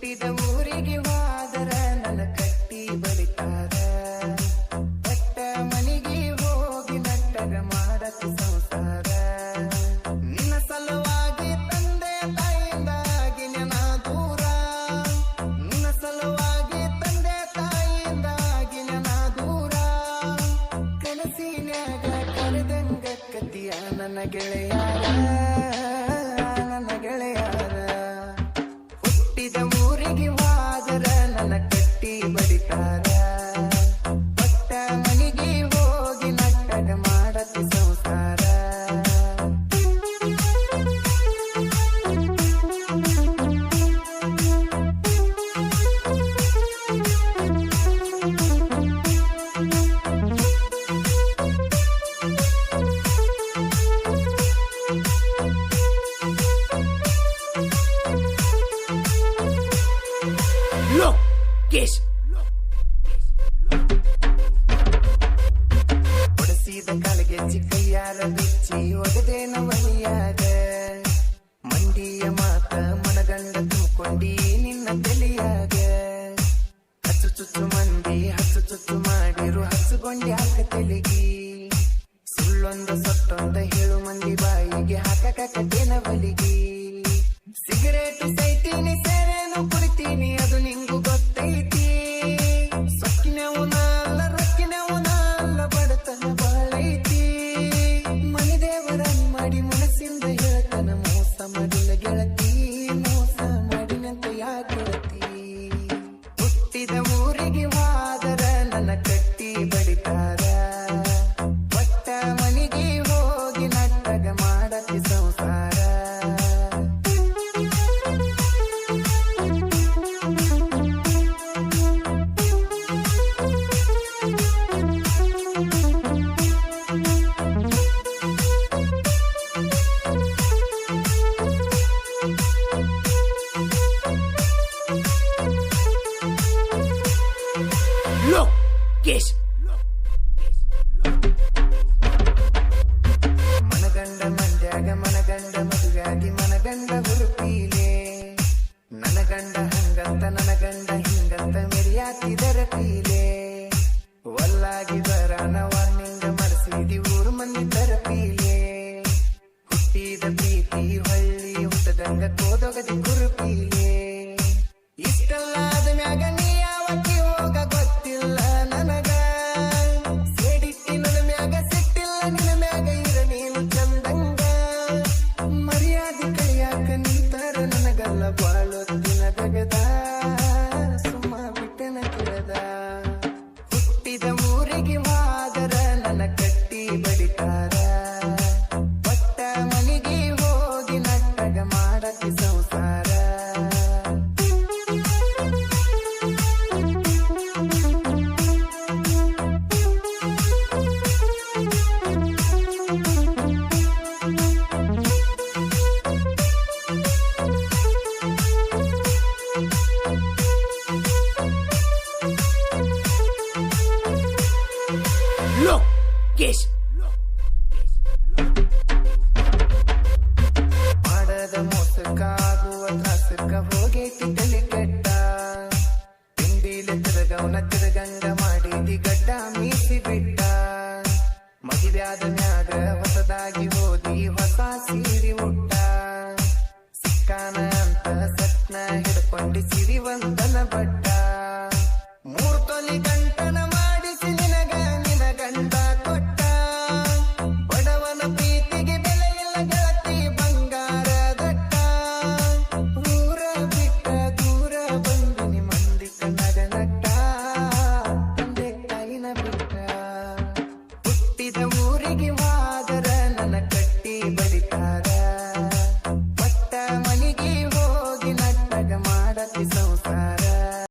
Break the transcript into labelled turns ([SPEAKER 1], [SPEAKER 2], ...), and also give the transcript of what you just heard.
[SPEAKER 1] ಹುಟ್ಟಿದ ಊರಿಗೆ ವಾದರ ನನ್ನ ಕಟ್ಟಿ ಬಡಿತಾರ. ಬಟ್ಟ ಮನಿಗೆ ಹೋಗಿ ನಟ್ಟಗ ಮಾಡಕ ಸಂಸಾರ. ನಿನ್ನ ಸಲುವಾಗಿ ತಂದೆ ತಾಯಿಂದಾಗಿ ನನ್ನ ದೂರ. ನಿನ್ನ ಸಲುವಾಗಿ ತಂದೆ ತಾಯಿಂದಾಗಿ ನೆನ ದೂರ. ಕನಸಿನ್ಯಾಗ ಕರೆದಂಗ ನನ್ನ ಗೆಳೆಯಾರ.
[SPEAKER 2] ಲೋಕೇಶ್
[SPEAKER 1] ಹೊಡೆಸಿದ ಕಾಲಿಗೆ ಚಿಕ್ಕಯ್ಯಾರ ಬಿಚ್ಚಿ ಮನಿಯಾಗ ಮಂಡಿಯ ಮಾತ ಮನಗಂಡ ತುಂಬಿಕೊಂಡಿ ನಿನ್ನ ತಲೆಯಾಗ. ಹಚ್ಚು ಚುಚ್ಚು ಮಂದಿ, ಹಚ್ಚು ಚುಚ್ಚು ಮೋಸ ಮಾಡಿಲ್ಲ ಮನಗಂಡ ಮಂಡ್ಯಾಗ ಮನಗಂಡ ಮನಗಂಡ ಹಂಗಂತ ಹಿಂಗಂತ ಪೀಲೆ ಮಂದಿ ಪ್ರೀತಿ ಹೊಳ್ಳಿ ಹುಟ್ಟದಂಗ ಕೋದೊಗದಿ ಕುರುಪೀಲೆ la palo, tiene que dar.
[SPEAKER 2] Lokesh
[SPEAKER 1] ಮಾಡದ ಮೋಸಕ್ಕಾಗುವ ತ್ರಾಸಕ್ಕ ಹೋಗೈತಿ ತಲೆ ಕೆಟ್ಟ. ತಿಂಡಿಲೆ ಗಡ್ಡ ಮೀಸಿ ಬಿಟ್ಟ ಹೊಸದಾಗಿ ಸೀರಿ ಉಟ್ಟ. ಸಿಕ್ಕಾನ ಅಂತ ಬಟ್ಟ. ಮೂರು